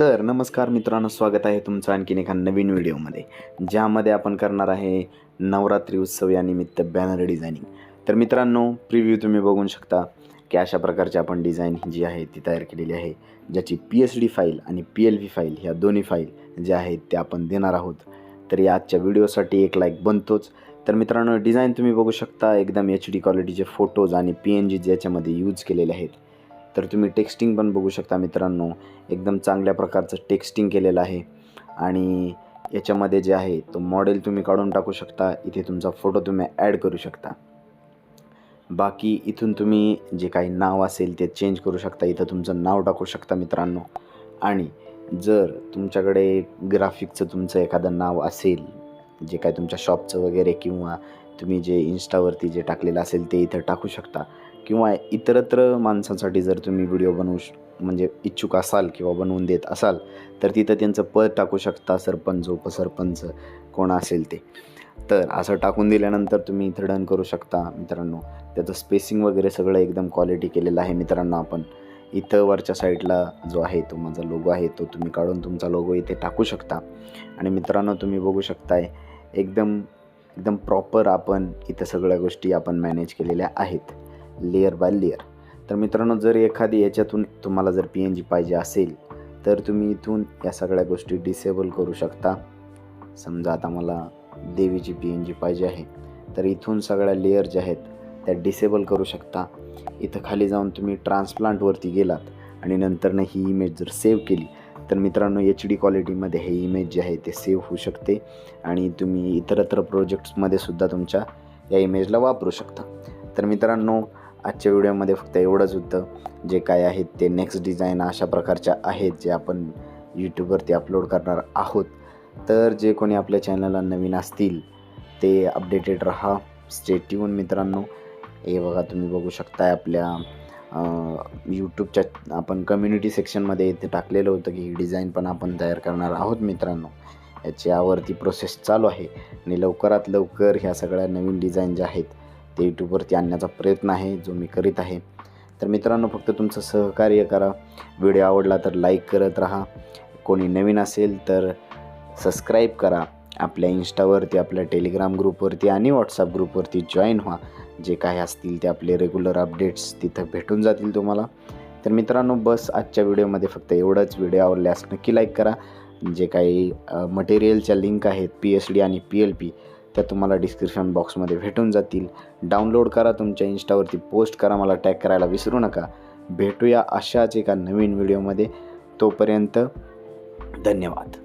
तर नमस्कार मित्रांनो स्वागत आहे तुमचं आणखीन एका नवीन व्हिडिओमध्ये ज्यामध्ये आपण करणार आहे नवरात्री उत्सव यानिमित्त बॅनर डिझायनिंग तर मित्रांनो प्रिव्ह्यू तुम्ही बघू शकता की अशा प्रकारची आपण डिझाईन जी आहे ती तयार केलेली आहे ज्याची पी एच डी फाईल आणि पी एल व्ही फाईल ह्या दोन्ही फाईल ज्या आहेत त्या आपण देणार आहोत. तर या आजच्या व्हिडिओसाठी एक लाईक बनतोच. तर मित्रांनो डिझाईन तुम्ही बघू शकता एकदम एच डी क्वालिटीचे फोटोज आणि पी एन जी ज्याच्यामध्ये यूज केलेले आहेत. तर तुम्ही टेक्स्टिंग पण बघू शकता मित्रांनो. एकदम चांगल्या प्रकारचं टेक्स्टिंग केलेलं आहे. आणि याच्यामध्ये जे आहे तो मॉडेल तुम्ही काढून टाकू शकता. इथे तुमचा फोटो तुम्ही ॲड करू शकता. बाकी इथून तुम्ही जे काही नाव असेल ते चेंज करू शकता. इथं तुमचं नाव टाकू शकता मित्रांनो. आणि जर तुमच्याकडे ग्राफिकचं तुमचं एखादं नाव असेल जे काय तुमच्या शॉपचं वगैरे किंवा तुम्ही जे इन्स्टावरती जे टाकलेलं असेल ते इथं टाकू शकता. किंवा इतरत्र माणसांसाठी जर तुम्ही व्हिडिओ बनवू श म्हणजे इच्छुक असाल किंवा बनवून देत असाल तर तिथं त्यांचं पद टाकू शकता सरपंच उपसरपंच कोण असेल ते. तर असं टाकून दिल्यानंतर तुम्ही इथं डन करू शकता मित्रांनो. त्याचं स्पेसिंग वगैरे सगळं एकदम क्वालिटी केलेलं आहे मित्रांनो आपण. इथं वरच्या साईडला जो आहे तो माझा लोगो आहे तो तुम्ही काढून तुमचा लोगो इथे टाकू शकता. आणि मित्रांनो तुम्ही बघू शकताय एकदम एकदम प्रॉपर आपण इथं सगळ्या गोष्टी आपण मॅनेज केलेल्या आहेत लेअर बाय लेअर तर मित्रांनो जर एखादी याच्यातून तुम्हाला जर पी एन जी पाहिजे असेल तर तुम्ही इथून या सगळ्या गोष्टी डिसेबल करू शकता. समजा आता मला देवीची पी एन जी पाहिजे आहे तर इथून सगळ्या लेअर ज्या आहेत त्या डिसेबल करू शकता. इथं खाली जाऊन तुम्ही ट्रान्सप्लांटवरती गेलात आणि नंतरनं ही इमेज जर सेव्ह केली तर मित्रांनो एच डी क्वालिटीमध्ये हे इमेज जे आहे ते सेव्ह होऊ शकते आणि तुम्ही इतरत्र प्रोजेक्ट्समध्ये सुद्धा तुमच्या या इमेजला वापरू शकता. तर मित्रांनो आजच्या व्हिडिओमध्ये फक्त एवढंच होतं. जे काय आहेत ते नेक्स्ट डिझाईन अशा प्रकारच्या आहेत जे आपण यूट्यूबवरती अपलोड करणार आहोत. तर जे कोणी आपल्या चॅनलला नवीन असतील ते अपडेटेड राहा. स्टेट्यून मित्रांनो. हे बघा तुम्ही बघू शकताय आपल्या यूट्यूबच्या आपण कम्युनिटी सेक्शनमध्ये इथे टाकलेलं होतं की ही डिझाईन पण आपण तयार करणार आहोत मित्रांनो. याच्यावरती प्रोसेस चालू आहे. आणि लवकरात लवकर ह्या सगळ्या नवीन डिझाईन ज्या आहेत ते यूट्यूबवरती आणण्याचा प्रयत्न आहे जो मी करीत आहे. तर मित्रांनो फक्त तुमचं सहकार्य करा. व्हिडिओ आवडला तर लाईक करत राहा. कोणी नवीन असेल तर सबस्क्राईब करा. आपल्या इंस्टावरती आपल्या टेलिग्राम ग्रुपवरती आणि व्हॉट्सअप ग्रुपवरती जॉईन व्हा. जे काही असतील ते आपले रेग्युलर अपडेट्स तिथं भेटून जातील तुम्हाला. तर मित्रांनो बस आजच्या व्हिडिओमध्ये फक्त एवढंच. व्हिडिओ आवडल्यास नक्की लाईक करा. जे काही मटेरियलच्या लिंक आहेत पी एच डी आणि पी एल पी त्या तुम्हाला डिस्क्रिप्शन बॉक्समध्ये भेटून जातील. डाउनलोड करा तुमच्या इंस्टावरती पोस्ट करा मला टॅग करायला विसरू नका. भेटूया अशाच एका नवीन व्हिडिओमध्ये. तोपर्यंत धन्यवाद.